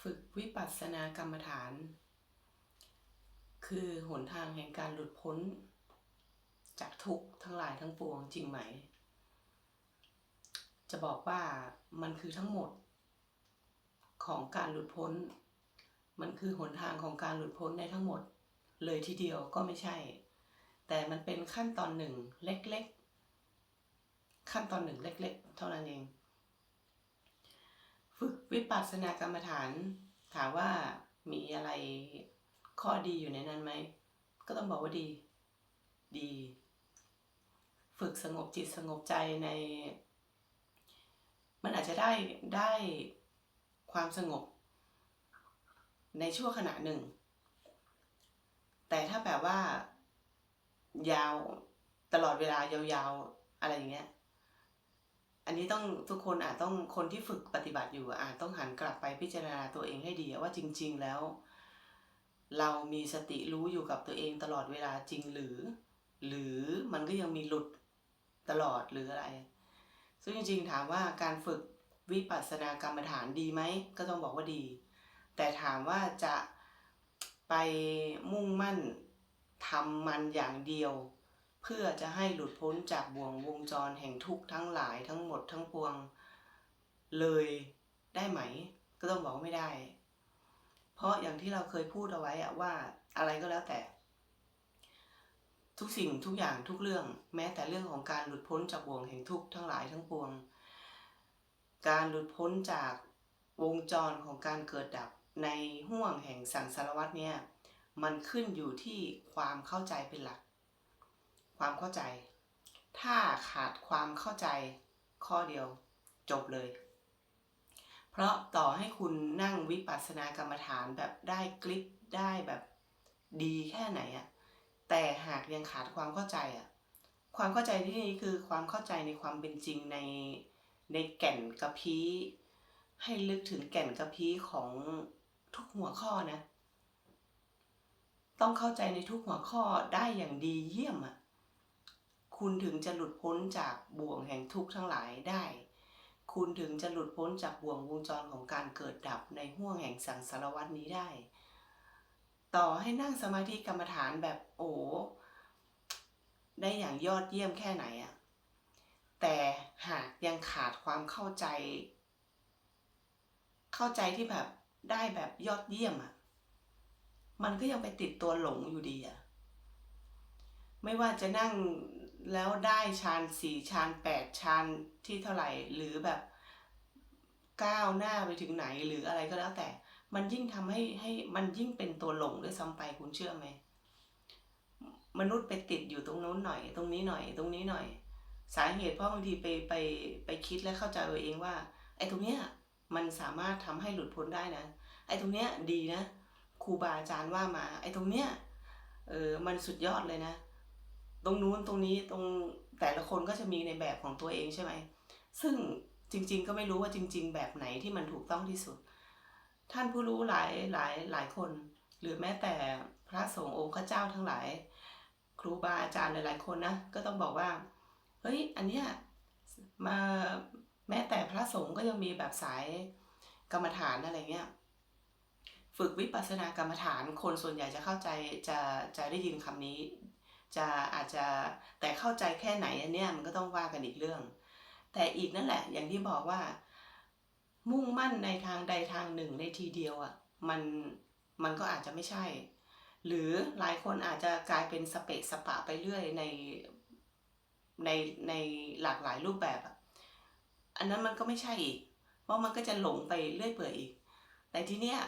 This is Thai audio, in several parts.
ฝึกวิปัสสนากรรมฐาน คือหนทางแห่งการหลุดพ้น จากทุกข์ทั้งหลายทั้งปวงจริงไหม จะบอกว่ามันคือทั้งหมด ของการหลุดพ้น มันคือหนทางของการหลุดพ้นในทั้งหมด เลยทีเดียวก็ไม่ใช่ แต่มันเป็นขั้นตอนหนึ่งเล็กๆ ขั้นตอนหนึ่งเล็ก ๆ เท่านั้นเอง ฝึกวิปัสสนากรรมฐาน ถามว่ามีอะไรข้อดีอยู่ในนั้นไหม ก็ต้องบอกว่าดี ดี ฝึกสงบจิตสงบใจใน มันอาจจะได้ได้ความสงบ ในชั่วขณะหนึ่ง แต่ถ้าแบบว่า ยาวตลอดเวลายาวๆ อะไรอย่างเงี้ย อันนี้ต้องทุกคนอาจต้องคนที่ฝึกปฏิบัติอยู่อาจต้องหันกลับไปพิจารณาตัวเองให้ดีว่าจริง ๆ แล้ว เรามีสติรู้อยู่กับตัวเองตลอดเวลาจริงหรือ หรือมันก็ยังมีหลุดตลอดหรืออะไร ซึ่งจริง ๆ ถามว่าการฝึกวิปัสสนากรรมฐานดีไหมก็ต้องบอกว่าดี แต่ถามว่าจะไปมุ่งมั่นทำมันอย่างเดียว เพื่อจะให้หลุดพ้นจากบ่วงวงจรแห่งทุกข์ทั้งหลายทั้งหมดทั้งปวง เลยได้ไหม ก็ต้องบอกว่าไม่ได้ เพราะอย่างที่เราเคยพูดเอาไว้อะว่าอะไรก็แล้วแต่ ทุกสิ่งทุกอย่างทุกเรื่อง แม้แต่เรื่องของการหลุดพ้นจากบ่วงแห่งทุกข์ทั้งหลายทั้งปวง การหลุดพ้นจากวงจรของการเกิดดับในห่วงแห่งสังสารวัฏเนี่ยมันขึ้นอยู่ที่ความเข้าใจเป็นหลัก ความเข้าใจ ถ้าขาดความเข้าใจข้อเดียวจบเลย เพราะต่อให้คุณนั่งวิปัสสนากรรมฐานแบบได้กลิปได้แบบดีแค่ไหนอะแต่หากยังขาดความเข้าใจอะความเข้าใจที่นี้คือความเข้าใจในความเป็นจริงในในแก่นกระพี้ให้ลึกถึงแก่นกระพี้ของทุกหัวข้อนะ ต้องเข้าใจในทุกหัวข้อได้อย่างดีเยี่ยมอะ คุณถึงจะหลุดพ้นจากบ่วงแห่งทุกข์ทั้งหลายได้ คุณถึงจะหลุดพ้นจากบ่วงวงจรของการเกิดดับในห่วงแห่งสังสารวัฏนี้ได้ ต่อให้นั่งสมาธิกรรมฐานแบบโอ้ได้อย่างยอดเยี่ยมแค่ไหนอะแต่หากยังขาดความเข้าใจ เข้าใจที่แบบได้แบบยอดเยี่ยมอะมันก็ยังไปติดตัวหลงอยู่ดีอะไม่ว่าจะนั่ง แล้วได้ชานสี่ชานแปดชานที่เท่าไหร่หรือแบบก้าวหน้าไปถึงไหนหรืออะไรก็แล้วแต่ มันยิ่งทำให้ให้มันยิ่งเป็นตัวหลงด้วยซ้ำไปคุณเชื่อไหมมนุษย์ไปติดอยู่ตรงโน้นหน่อย ตรงนี้หน่อย ตรงนี้หน่อย สาเหตุเพราะบางทีไปไปไปคิดและเข้าใจตัวเองว่าไอ้ตรงเนี้ยมันสามารถทำให้หลุดพ้นได้นะ ไอ้ตรงเนี้ยดีนะครูบาอาจารย์ว่ามา ไอ้ตรงเนี้ยเออมันสุดยอดเลยนะ ตรงนู้นตรงนี้ตรงแต่ละคนก็จะมีในแบบของตัวเองใช่ไหม ซึ่งจริง ๆ ก็ไม่รู้ว่าจริง ๆ แบบไหนที่มันถูกต้องที่สุด ท่านผู้รู้หลายหลายหลายคน หรือแม้แต่พระสงฆ์องค์เจ้าทั้งหลาย ครูบาอาจารย์หลายๆคนนะก็ต้องบอกว่าเฮ้ยอันเนี้ยมาแม้แต่พระสงฆ์ก็ยังมีแบบสายกรรมฐานอะไรเงี้ยฝึกวิปัสสนากรรมฐานคนส่วนใหญ่จะเข้าใจจะจะได้ยินคำนี้ จะอาจจะแต่เข้าใจแค่ไหนอันเนี้ยมันก็ต้องว่ากันอีกเรื่อง แต่อีกนั่นแหละ อย่างที่บอกว่า มุ่งมั่นในทางใดทางหนึ่งในทีเดียวอะ่ะมันมันก็อาจจะไม่ใช่ หรือหลายคนอาจจะกลายเป็นสเปะสปะไปเรื่อยในในในหลากหลายรูปแบบอะอันนั้นมันก็ไม่ใช่อีก เพราะมันก็จะหลงไปเรื่อยเปื่อยอีก แต่ทีเนี้ย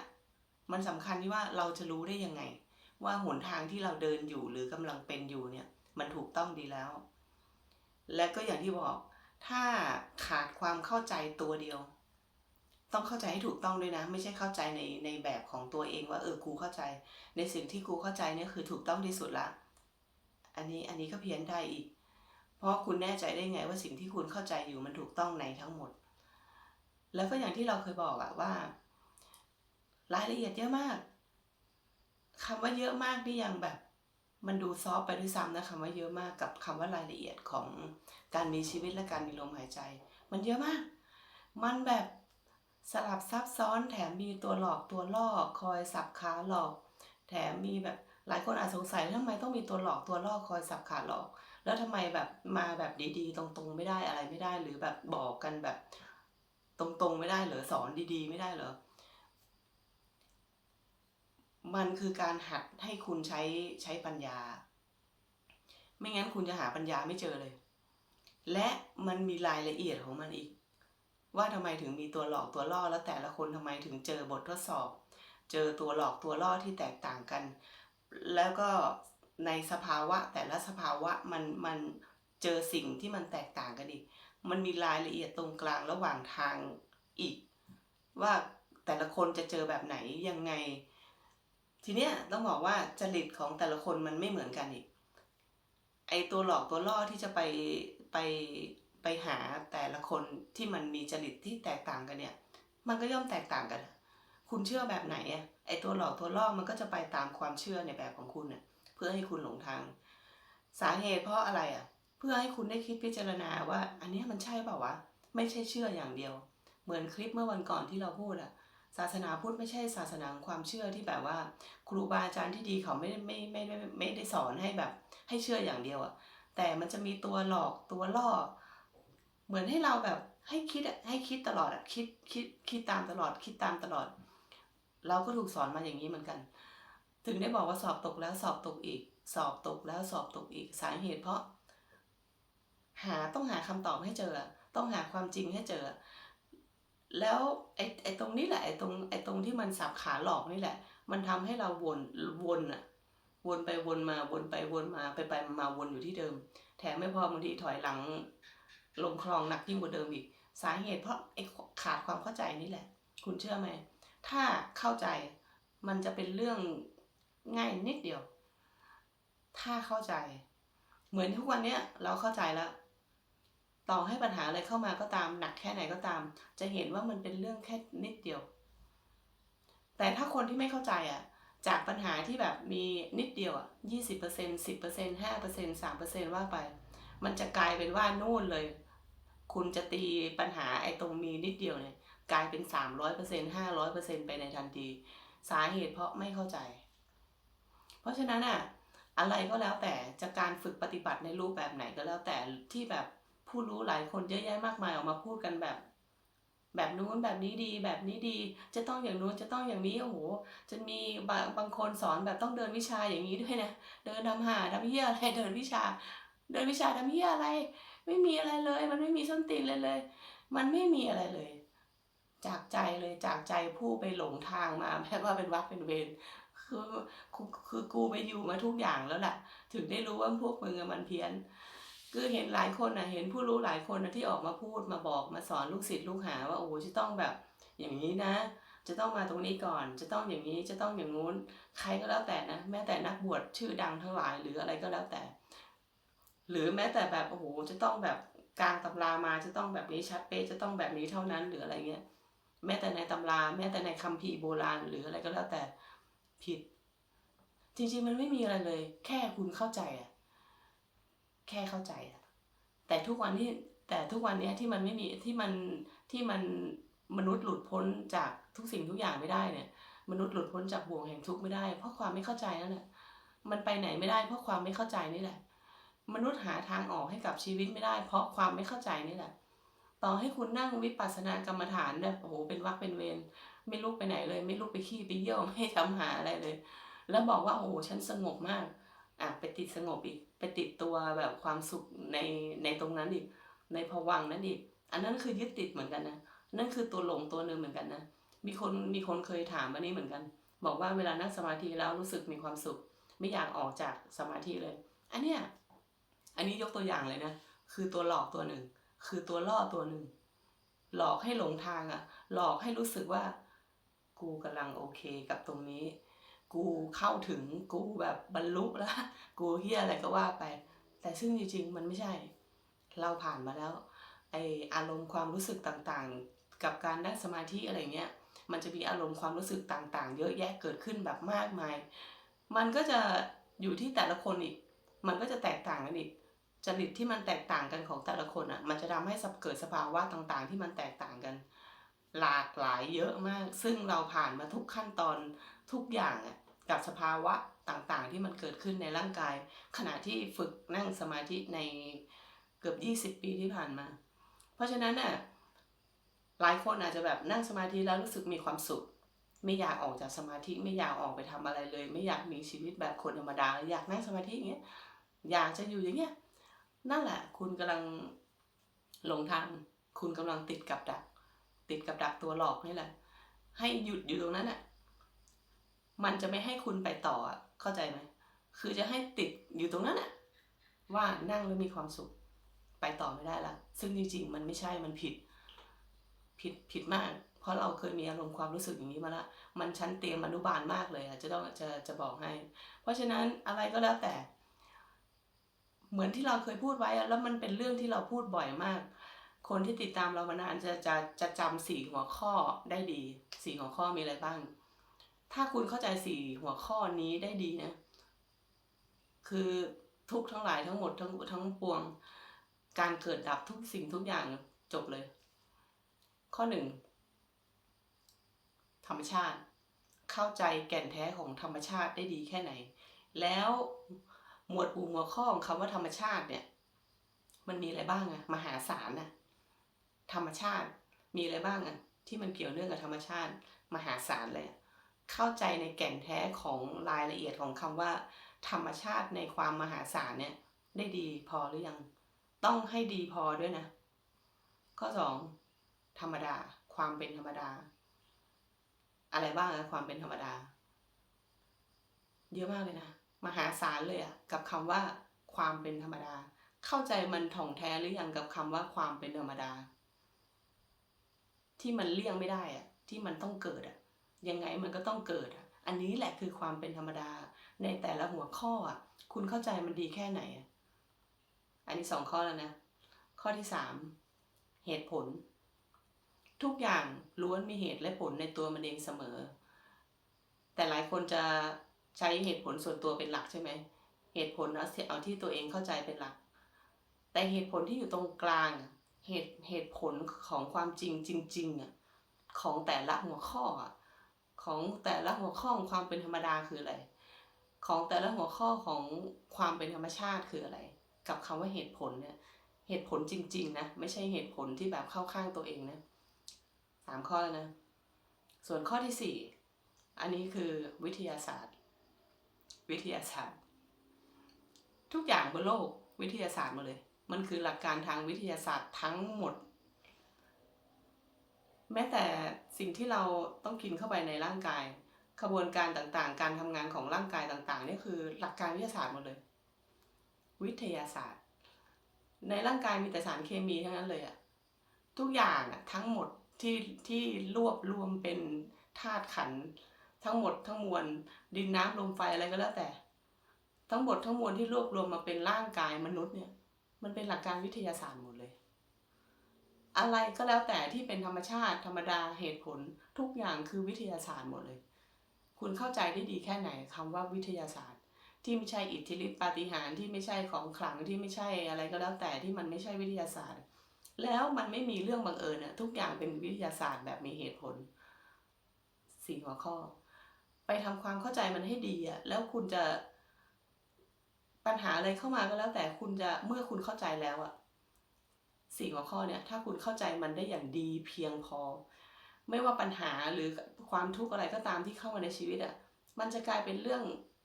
มันสำคัญที่ว่าเราจะรู้ได้ยังไง ว่าหนทางที่เราเดินอยู่หรือกำลังเป็นอยู่เนี่ย มันถูกต้องดีแล้ว และก็อย่างที่บอก ถ้าขาดความเข้าใจตัวเดียว ต้องเข้าใจให้ถูกต้องด้วยนะ ไม่ใช่เข้าใจในในแบบของตัวเองว่าเออกูเข้าใจ ในสิ่งที่กูเข้าใจเนี่ยคือถูกต้องที่สุดละอันนี้อันนี้ก็เพี้ยนได้อีก เพราะคุณแน่ใจได้ไงว่าสิ่งที่คุณเข้าใจอยู่มันถูกต้องในทั้งหมด แล้วก็อย่างที่เราเคยบอกอะว่า รายละเอียดเยอะมาก คำว่าเยอะมากนี่ยังแบบ มันดูซอฟไปด้วยซ้ำนะคำว่าเยอะมากกับคำว่ารายละเอียดของการมีชีวิตและการมีลมหายใจ มันเยอะมาก มันแบบสลับซับซ้อนแถมมีตัวหลอกตัวล่อคอยสับขาหลอก แถมมีแบบหลายคนอาจสงสัยทำไมต้องมีตัวหลอกตัวล่อคอยสับขาหลอก แล้วทำไมแบบมาแบบดีๆ ตรงๆไม่ได้อะไรไม่ได้ หรือแบบบอกกันแบบตรงๆไม่ได้เหรอสอนดีๆ ไม่ได้เหรอ มันคือการหัดให้คุณใช้ใช้ปัญญา ไม่งั้นคุณจะหาปัญญาไม่เจอเลย และมันมีรายละเอียดของมันอีก ว่าทำไมถึงมีตัวหลอกตัวล่อแล้วแต่ละคนทำไมถึงเจอบททดสอบ เจอตัวหลอกตัวล่อที่แตกต่างกัน แล้วก็ในสภาวะแต่ละสภาวะมันมันเจอสิ่งที่มันแตกต่างกันอีก มันมีรายละเอียดตรงกลางระหว่างทางอีก ว่าแต่ละคนจะเจอแบบไหนยังไง ทีเนี้ยต้องบอกว่าจริตของแต่ละคนมันไม่เหมือนกันอีก ไอตัวหลอกตัวล่อที่จะไปไปไปหาแต่ละคนที่มันมีจริตที่แตกต่างกันเนี่ย มันก็ย่อมแตกต่างกัน คุณเชื่อแบบไหนอะไอตัวหลอกตัวล่อมันก็จะไปตามความเชื่อในแบบของคุณน่ะเพื่อให้คุณหลงทาง สาเหตุเพราะอะไรอะเพื่อให้คุณได้คิดพิจารณาว่า อันนี้มันใช่เปล่าวะไม่ใช่เชื่ออย่างเดียว เหมือนคลิปเมื่อวันก่อนที่เราพูดอะ ศาสนาพุทธไม่ใช่ศาสนาความเชื่อที่แบบว่า ครูบาอาจารย์ที่ดีเขาไม่ไม่ไม่ไม่ไม่ได้สอนให้แบบ ให้เชื่ออย่างเดียวอะแต่มันจะมีตัวหลอกตัวล่อ เหมือนให้เราแบบให้คิดอะให้คิดตลอดอะคิดคิดคิดตามตลอด คิดตามตลอด เราก็ถูกสอนมาอย่างนี้เหมือนกัน ถึงได้บอกว่าสอบตกแล้วสอบตกอีก สอบตกแล้วสอบตกอีกสาเหตุเพราะ หาต้องหาคำตอบให้เจอ ต้องหาความจริงให้เจอ แล้วไอ้ไอ้ตรงนี้แหละไอ้ตรงไอ้ตรงที่มันสับขาหลอกนี่แหละ มันทำให้เราวนวนอะวนไปวนมาวนไปวนมาไปไปมาวนอยู่ที่เดิม แถมไม่พอบางทีถอยหลัง ลงคลองหนักยิ่งกว่าเดิมอีก สาเหตุเพราะไอ้ขาดความเข้าใจนี่แหละ คุณเชื่อไหมถ้าเข้าใจมันจะเป็นเรื่องง่ายนิดเดียว ถ้าเข้าใจ เหมือนทุกวันเนี้ยเราเข้าใจแล้ว ต่อให้ปัญหาอะไรเข้ามาก็ตามหนักแค่ไหนก็ตาม จะเห็นว่ามันเป็นเรื่องแค่นิดเดียว แต่ถ้าคนที่ไม่เข้าใจอะ จากปัญหาที่แบบมีนิดเดียวอะยี่สิบเปอร์เซ็นสิบเปอร์เซ็นห้าเปอร์เซ็นสามเปอร์เซ็นว่าไป มันจะกลายเป็นว่านู่นเลย คุณจะตีปัญหาไอ้ตรงมีนิดเดียวเนี่ยกลายเป็นสามร้อยเปอร์เซ็นห้าร้อยเปอร์เซ็นไปในทันที สาเหตุเพราะไม่เข้าใจ เพราะฉะนั้นอะอะไรก็แล้วแต่จะการฝึกปฏิบัติในรูปแบบไหนก็แล้วแต่ที่แบบ ผู้รู้หลายคนเยอะแยะมากมายออกมาพูดกันแบบ แบบนู้นแบบนี้ดี แบบนี้ดี จะต้องอย่างนู้นจะต้องอย่างนี้โอ้โหจะมีบางบางคนสอนแบบต้องเดินวิชาอย่างนี้ด้วยนะเดินทำหาทำเหี้ยอะไรเดินวิชา เดินวิชาทำเหี้ยอะไร ไม่มีอะไรเลย มันไม่มีส้นตีนเลยเลย มันไม่มีอะไรเลย จากใจเลยจากใจผู้ไปหลงทางมาแม้ว่าเป็นวักเป็นเวรคือคือคือกูไปอยู่มาทุกอย่างแล้วแหละถึงได้รู้ว่าพวกมึงมันเพี้ยน คือเห็นหลายคนนะเห็นผู้รู้หลายคนนะที่ออกมาพูดมาบอกมาสอนลูกศิษย์ลูกหาว่าโอ้โหจะต้องแบบอย่างนี้นะ จะต้องมาตรงนี้ก่อน จะต้องอย่างนี้จะต้องอย่างงู้น ใครก็แล้วแต่นะ แม้แต่นักบวชชื่อดังทั้งหลายหรืออะไรก็แล้วแต่ หรือแม้แต่แบบโอ้โหจะต้องแบบกลางตำรามาจะต้องแบบนี้ชัดเป๊ะจะต้องแบบนี้เท่านั้นหรืออะไรเงี้ยแม้แต่ในตำรา แม้แต่ในคัมภีร์โบราณหรืออะไรก็แล้วแต่ผิด จริงๆมันไม่มีอะไรเลย แค่คุณเข้าใจอะ แค่เข้าใจอะแต่ทุกวันที่แต่ทุกวันนี้ที่มันไม่มีที่มันที่มันมนุษย์หลุดพ้นจากทุกสิ่งทุกอย่างไม่ได้เนี่ย มนุษย์หลุดพ้นจากบ่วงแห่งทุกข์ไม่ได้ เพราะความไม่เข้าใจนั่นแหละมันไปไหนไม่ได้เพราะความไม่เข้าใจนี่แหละ มนุษย์หาทางออกให้กับชีวิตไม่ได้ เพราะความไม่เข้าใจนี่แหละ ต่อให้คุณนั่งวิปัสสนากรรมฐานแบบโอ้โหเป็นวักเป็นเวรไม่ลุกไปไหนเลย ไม่ลุกไปขี้ไปเยี่ยวไม่ทำหาอะไรเลย แล้วบอกว่าโอ้โหฉันสงบมาก อะไปติดสงบอีก ไปติดตัวแบบความสุขในในตรงนั้นอีก ในภวังนั้นอีก อันนั้นคือยึดติดเหมือนกันนะ นั่นคือตัวหลงตัวหนึ่งเหมือนกันนะ มีคนมีคนเคยถามอันนี้เหมือนกัน บอกว่าเวลานั่งสมาธิแล้วรู้สึกมีความสุข ไม่อยากออกจากสมาธิเลย อันเนี้ย อันนี้ยกตัวอย่างเลยนะ คือตัวหลอกตัวหนึ่ง คือตัวล่อตัวหนึ่ง หลอกให้หลงทางอะ่ะ หลอกให้รู้สึกว่า กูกำลังโอเคกับตรงนี้ กูเข้าถึงกูแบบบรรลุแล้ว กูเฮียอะไรก็ว่าไป แต่ซึ่งจริงๆ มันไม่ใช่ เราผ่านมาแล้วไออารมณ์ความรู้สึกต่างๆ กับการนั่งสมาธิอะไรเงี้ย มันจะมีอารมณ์ความรู้สึกต่างๆ เยอะแยะเกิดขึ้นแบบมากมาย มันก็จะอยู่ที่แต่ละคนอีก มันก็จะแตกต่างกันอีก จริตที่มันแตกต่างกันของแต่ละคนอะ มันจะทำให้เกิดสภาวะต่างๆ ที่มันแตกต่างกัน หลากหลายเยอะมาก ซึ่งเราผ่านมาทุกขั้นตอน ทุกอย่างอะกับสภาวะต่างๆ ที่มันเกิดขึ้นในร่างกาย ขณะที่ฝึกนั่งสมาธิในเกือบ 20 ปีที่ผ่านมา เพราะฉะนั้นน่ะหลายคนอาจจะแบบนั่งสมาธิแล้วรู้สึกมีความสุข ไม่อยากออกจากสมาธิไม่อยากออกไปทำอะไรเลย ไม่อยากมีชีวิตแบบคนธรรมดา อยากนั่งสมาธิอย่างเงี้ยอยากจะอยู่อย่างเงี้ยนั่นแหละ คุณกำลังหลงทาง คุณกำลังติดกับดัก ติดกับดักตัวหลอกนี่แหละ ให้หยุดอยู่ตรงนั้นน่ะ มันจะไม่ให้คุณไปต่อเข้าใจไหมคือจะให้ติดอยู่ตรงนั้นน่ะว่านั่งแล้วมีความสุข ไปต่อไม่ได้ละซึ่งจริง ๆ มันไม่ใช่มันผิด ผิดผิดมาก เพราะเราเคยมีอารมณ์ความรู้สึกอย่างนี้มาละมันชั้นเตรียมอนุบาลมากเลยอะจะต้องจะจะบอกให้ เพราะฉะนั้นอะไรก็แล้วแต่ เหมือนที่เราเคยพูดไว้แล้วมันเป็นเรื่องที่เราพูดบ่อยมาก คนที่ติดตามเรามานานจะจะจะจำสี่หัวข้อได้ดีสี่หัวข้อมีอะไรบ้าง ถ้าคุณเข้าใจสี่หัวข้อนี้ได้ดีนะ คือทุกทั้งหลายทั้งหมดทั้งทั้งปวง การเกิดดับทุกสิ่งทุกอย่างจบเลย ข้อหนึ่งธรรมชาติ เข้าใจแก่นแท้ของธรรมชาติได้ดีแค่ไหน แล้วหมวดหมู่หัวข้อของคำว่าธรรมชาติเนี่ย มันมีอะไรบ้างอะมหาศาลนะธรรมชาติมีอะไรบ้างอะที่มันเกี่ยวเนื่องกับธรรมชาติ มหาศาลเลยอะ เข้าใจในแก่นแท้ของรายละเอียดของคำว่า ธรรมชาติในความมหาศาลเนี่ย ได้ดีพอหรือยัง ต้องให้ดีพอด้วยนะ ข้อสองธรรมดา ความเป็นธรรมดา อะไรบ้างอะความเป็นธรรมดา เยอะมากเลยนะ มหาศาลเลยอะกับคำว่า ความเป็นธรรมดา เข้าใจมันถ่องแท้หรือยังกับคำว่าความเป็นธรรมดา ที่มันเลี่ยงไม่ได้อะที่มันต้องเกิดอะ ยังไงมันก็ต้องเกิดอะอันนี้แหละคือความเป็นธรรมดา ในแต่ละหัวข้ออะคุณเข้าใจมันดีแค่ไหน อันนี้สองข้อแล้วนะ ข้อที่สามเหตุผล ทุกอย่างล้วนมีเหตุและผลในตัวมันเองเสมอ แต่หลายคนจะใช้เหตุผลส่วนตัวเป็นหลักใช่ไหมเหตุผลนะเอาที่ตัวเองเข้าใจเป็นหลัก แต่เหตุผลที่อยู่ตรงกลางเหตุเหตุผลของความจริงจริงๆอะของแต่ละหัวข้ออะ ของแต่ละหัวข้อของความเป็นธรรมดาคืออะไร ของแต่ละหัวข้อของความเป็นธรรมชาติคืออะไร กับคำว่าเหตุผลเนี่ย เหตุผลจริง ๆ นะ ไม่ใช่เหตุผลที่แบบเข้าข้างตัวเองนะสามข้อแล้วนะ ส่วนข้อที่สี่อันนี้คือวิทยาศาสตร์ วิทยาศาสตร์ ทุกอย่างบนโลกวิทยาศาสตร์หมดเลย มันคือหลักการทางวิทยาศาสตร์ทั้งหมด แม้แต่สิ่งที่เราต้องกินเข้าไปในร่างกายขบวนการต่างๆ การทำงานของร่างกายต่างๆนี่คือหลักการวิทยาศาสตร์หมดเลย วิทยาศาสตร์ ในร่างกายมีแต่สารเคมีทั้งนั้นเลยอะทุกอย่างอะทั้งหมดที่ที่รวบรวมเป็นธาตุขันทั้งหมดทั้งมวลดินน้ำลมไฟอะไรก็แล้วแต่ ทั้งหมดทั้งมวลที่รวบรวมมาเป็นร่างกายมนุษย์เนี่ย มันเป็นหลักการวิทยาศาสตร์หมดเลย อะไรก็แล้วแต่ที่เป็นธรรมชาติธรรมดาเหตุผลทุกอย่างคือวิทยาศาสตร์หมดเลย คุณเข้าใจได้ดีแค่ไหนคำว่าวิทยาศาสตร์ ที่ไม่ใช่อิทธิฤทธิปาฏิหาริย์ที่ไม่ใช่ของขลังที่ไม่ใช่อะไรก็แล้วแต่ที่มันไม่ใช่วิทยาศาสตร์ แล้วมันไม่มีเรื่องบังเอิญอะทุกอย่างเป็นวิทยาศาสตร์แบบมีเหตุผลสี่หัวข้อ ไปทำความเข้าใจมันให้ดีอะแล้วคุณจะปัญหาอะไรเข้ามาก็แล้วแต่คุณจะเมื่อคุณเข้าใจแล้วอะ สี่หัวข้อเนี่ยถ้าคุณเข้าใจมันได้อย่างดีเพียงพอ ไม่ว่าปัญหาหรือความทุกข์อะไรก็ตามที่เข้ามาในชีวิตอะมันจะกลายเป็นเรื่อง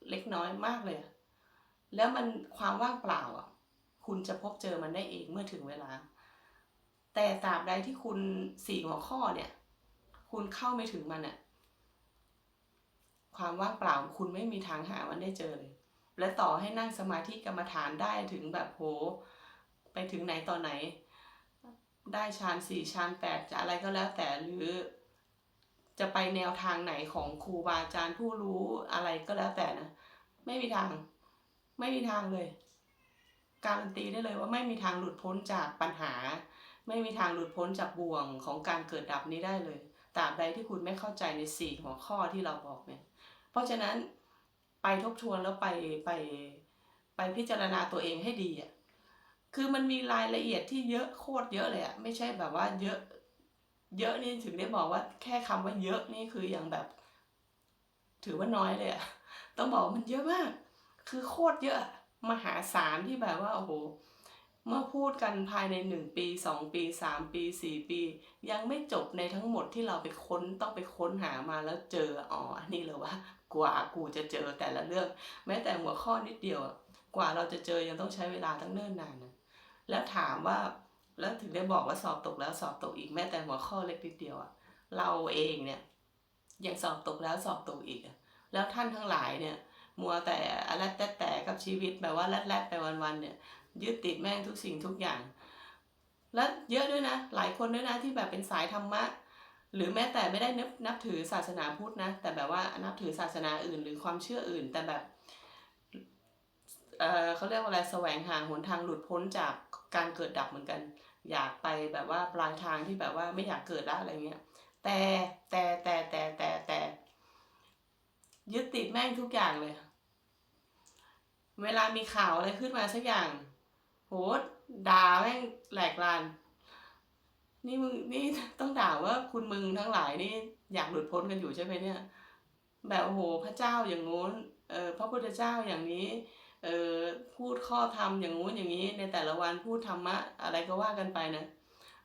เล็กน้อยมากเลย แล้วมันความว่างเปล่าอะคุณจะพบเจอมันได้เองเมื่อถึงเวลา แต่ตราบใดที่คุณสี่หัวข้อเนี่ย คุณเข้าไม่ถึงมันอะความว่างเปล่าคุณไม่มีทางหามันได้เจอเลย และต่อให้นั่งสมาธิกรรมฐานได้ถึงแบบโห ไปถึงไหนต่อไหน ได้ฌานสี่ฌานแปดจะอะไรก็แล้วแต่หรือ จะไปแนวทางไหนของครูบาอาจารย์ผู้รู้อะไรก็แล้วแต่นะไม่มีทาง ไม่มีทางเลย การันตีได้เลยว่าไม่มีทางหลุดพ้นจากปัญหา ไม่มีทางหลุดพ้นจากบ่วงของการเกิดดับนี้ได้เลยตราบใดที่คุณไม่เข้าใจในสี่หัวข้อที่เราบอกเนี่ยเพราะฉะนั้นไปทบทวนแล้วไปไปไปพิจารณาตัวเองให้ดีอะ คือมันมีรายละเอียดที่เยอะโคตรเยอะเลยอะไม่ใช่แบบว่าเยอะ เยอะนี่ถึงได้บอกว่าแค่คำว่าเยอะนี่คืออย่างแบบ ถือว่าน้อยเลยอะต้องบอกมันเยอะมาก คือโคตรเยอะ มหาศาลที่แบบว่าโอ้โหเมื่อพูดกันภายในหนึ่งปีสองปีสามปีสี่ปี ยังไม่จบในทั้งหมดที่เราไปค้นต้องไปค้นหามาแล้วเจออ๋ออันนี่เลยว่ากว่ากูจะเจอแต่ละเรื่อง แม้แต่หัวข้อนิดเดียวอะ กว่าเราจะเจอยังต้องใช้เวลาตั้งเนิ่นนานนะแล้วถามว่าแล้วถึงได้บอกว่าสอบตกแล้วสอบตกอีกแม้แต่หัวข้อเล็กนิดเดียวอะเราเองเนี่ยยังสอบตกแล้วสอบตกอีกอะแล้วท่านทั้งหลายเนี่ยมัวแต่อะไรแต่แต่กับชีวิตแบบว่าแรดๆไปวันๆเนี่ยยึดติดแม่งทุกสิ่งทุกอย่าง และเยอะด้วยนะ หลายคนด้วยนะที่แบบเป็นสายธรรมะ หรือแม้แต่ไม่ได้นับนับถือศาสนาพุทธนะ แต่แบบว่านับถือศาสนาอื่น หรือความเชื่ออื่น แต่แบบ เออเขาเรียกว่าอะไรแสวงหาหนทางหลุดพ้นจากการเกิดดับเหมือนกัน อยากไปแบบว่าปลายทางที่แบบว่าไม่อยากเกิดละอะไรเงี้ยแต่แต่แต่แต่แต่แต่ยึดติดแม่งทุกอย่างเลย เวลามีข่าวอะไรขึ้นมาสักอย่างโหด่าแม่งแหลกลาน นี่มึงนี่ต้องด่าว่าคุณมึงทั้งหลายนี่อยากหลุดพ้นกันอยู่ใช่ไหมเนี่ย แบบโอ้โหพระเจ้าอย่างงู้นเออพระพุทธเจ้าอย่างนี้ เออพูดข้อธรรมอย่างงู้นอย่างนี้ในแต่ละวันพูดธรรมะอะไรก็ว่ากันไปนะ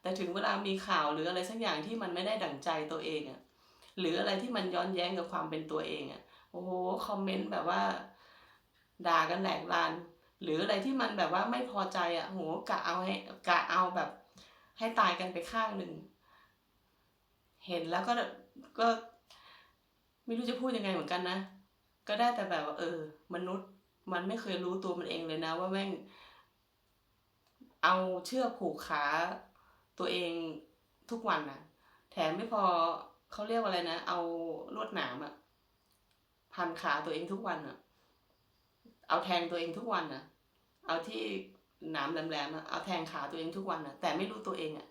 แต่ถึงเวลามีข่าวหรืออะไรสักอย่างที่มันไม่ได้ดั่งใจตัวเองอะหรืออะไรที่มันย้อนแย้งกับความเป็นตัวเองอะโอ้โหคอมเมนต์แบบว่า ด่ากันแหลกลาน หรืออะไรที่มันแบบว่าไม่พอใจอะโหกะเอาให้กะเอาแบบ ให้ตายกันไปข้างหนึ่งเห็นแล้วก็ก็ ไม่รู้จะพูดยังไงเหมือนกันนะก็ได้แต่แบบว่าเออ มนุษย์ มันไม่เคยรู้ตัวมันเองเลยนะ ว่าแม่ง เอาเชือกผูกขาตัวเองทุกวันนะแถมไม่พอเขาเรียกว่าอะไรนะ เอาลวดหนามอะพันขาตัวเองทุกวันอะเอาแทงตัวเองทุกวันนะเอาที่หนามแหลมๆอะเอาแทงขาตัวเองทุกวันนะแต่ไม่รู้ตัวเองอะ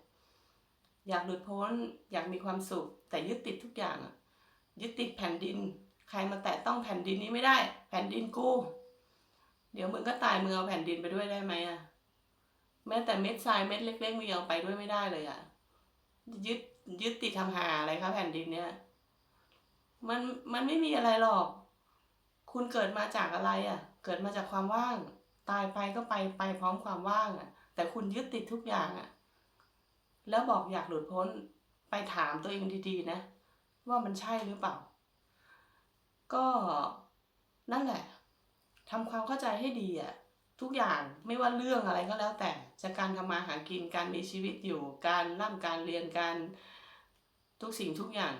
อยากหลุดพ้นอยากมีความสุข แต่ยึดติดทุกอย่างอะยึดติดแผ่นดิน ใครมาแตะต้องแผ่นดินนี้ไม่ได้ แผ่นดินกู เดี๋ยวมึงก็ตายมึงเอาแผ่นดินไปด้วยได้ไหมอะแม้แต่เม็ดทรายเม็ดเล็กๆมึงเอาไปด้วยไม่ได้เลยอะยึดยึดติดทำหาอะไรคะแผ่นดินเนี่ย มันมันไม่มีอะไรหรอก คุณเกิดมาจากอะไรอะ่ะ เกิดมาจากความว่าง ตายไปก็ไปไปพร้อมความว่างอะ่ะ แต่คุณยึดติดทุกอย่างอะ แล้วบอกอยากหลุดพ้นไปถามตัวเองดีๆนะ ว่ามันใช่หรือเปล่า ก็นั่นแหละ ทำความเข้าใจให้ดีอะ่ะทุกอย่างไม่ว่าเรื่องอะไรก็แล้วแต่จากการทำมาหากินการมีชีวิตอยู่ การร่ำการเรียนการทุกสิ่งทุกอย่าง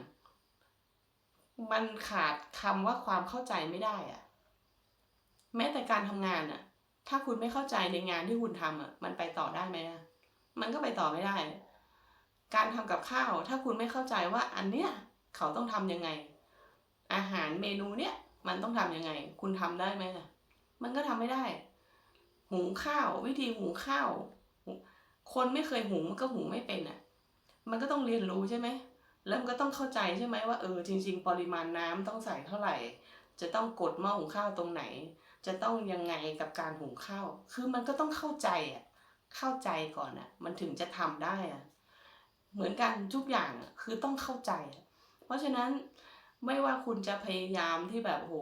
มันขาดคำว่าความเข้าใจไม่ได้อะแม้แต่การทำงานอะถ้าคุณไม่เข้าใจในงานที่คุณทำอะมันไปต่อได้ไหมอะมันก็ไปต่อไม่ได้ การทำกับข้าว ถ้าคุณไม่เข้าใจว่าอันเนี้ยเขาต้องทำยังไง อาหารเมนูเนี้ยมันต้องทำยังไง คุณทำได้ไหมอะ มันก็ทำไม่ได้ หุงข้าว วิธีหุงข้าว คนไม่เคยหุงมันก็หุงไม่เป็นอะ มันก็ต้องเรียนรู้ใช่ไหมแล้วมันก็ต้องเข้าใจใช่ไหมว่าเออจริง ๆ ปริมาณน้ำต้องใส่เท่าไหร่ จะต้องกดหม้อหุงข้าวตรงไหน จะต้องยังไงกับการหุงข้าว คือมันก็ต้องเข้าใจอะเข้าใจก่อนอะ มันถึงจะทำได้อะเหมือนกันทุกอย่างอะคือต้องเข้าใจ เพราะฉะนั้นไม่ว่าคุณจะพยายามที่แบบโห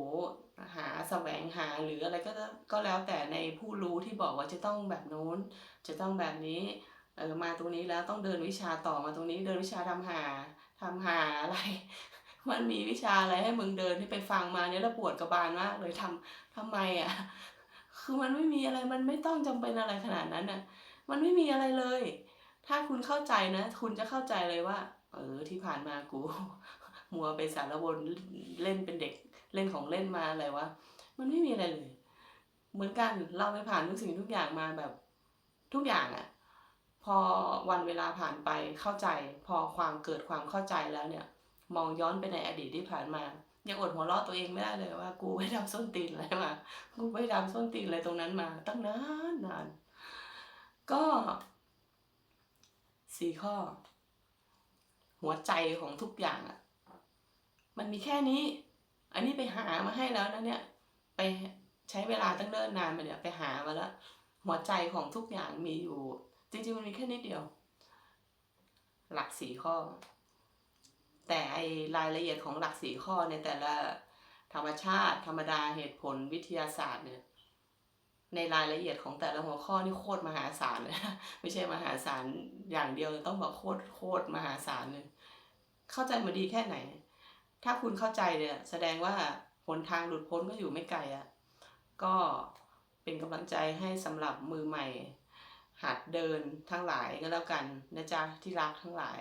หาแสวงหาหรืออะไรก็ก็แล้วแต่ในผู้รู้ที่บอกว่าจะต้องแบบโน้น จะต้องแบบนี้เออมาตรงนี้แล้วต้องเดินวิชาต่อมาตรงนี้เดินวิชาทำหาทำหาอะไร มันมีวิชาอะไรให้มึงเดินที่ไปฟังมาเนี่ยแล้วปวดกระบาลมากเลยทำทำไมอะคือมันไม่มีอะไรมันไม่ต้องจำเป็นอะไรขนาดนั้นน่ะมันไม่มีอะไรเลย ถ้าคุณเข้าใจนะ คุณจะเข้าใจเลยว่า เออที่ผ่านมากู มัวไปสารวนเล่นเป็นเด็ก เล่นของเล่นมาอะไรวะมันไม่มีอะไรเลย เหมือนกันเราไปผ่านทุกสิ่งทุกอย่างมาแบบทุกอย่างอะพอวันเวลาผ่านไปเข้าใจ พอความเกิดความเข้าใจแล้วเนี่ย มองย้อนไปในอดีตที่ผ่านมายังอดหัวเราะตัวเองไม่ได้เลยว่า กูไปทำส้นตีนอะไรมากูไปทำส้นตีนอะไรตรงนั้นมา ตั้งนานนานก็สี่ข้อ หัวใจของทุกอย่างอะมันมีแค่นี้ อันนี้ไปหามาให้แล้วนะเนี่ย ไปใช้เวลาตั้งเนิ่นนานมาเนี่ยไปหามาแล้ว หัวใจของทุกอย่างมีอยู่ จริงๆมันมีแค่นิดเดียว หลักสี่ข้อ แต่ไอรายละเอียดของหลักสี่ข้อในแต่ละธรรมชาติ ธรรมดาเหตุผลวิทยาศาสตร์เนี่ยในรายละเอียดของแต่ละหัวข้อนี่โคตรมหาศาลเลยไม่ใช่มหาศาลอย่างเดียวต้องบอกโคตรโคตรมหาศาลเลย เข้าใจมาดีแค่ไหน ถ้าคุณเข้าใจเนี่ยแสดงว่าหนทางหลุดพ้นก็อยู่ไม่ไกลอะ่ะก็เป็นกำลังใจให้สำหรับมือใหม่ หัดเดินทั้งหลายก็แล้วกันนะจ๊ะที่รักทั้งหลาย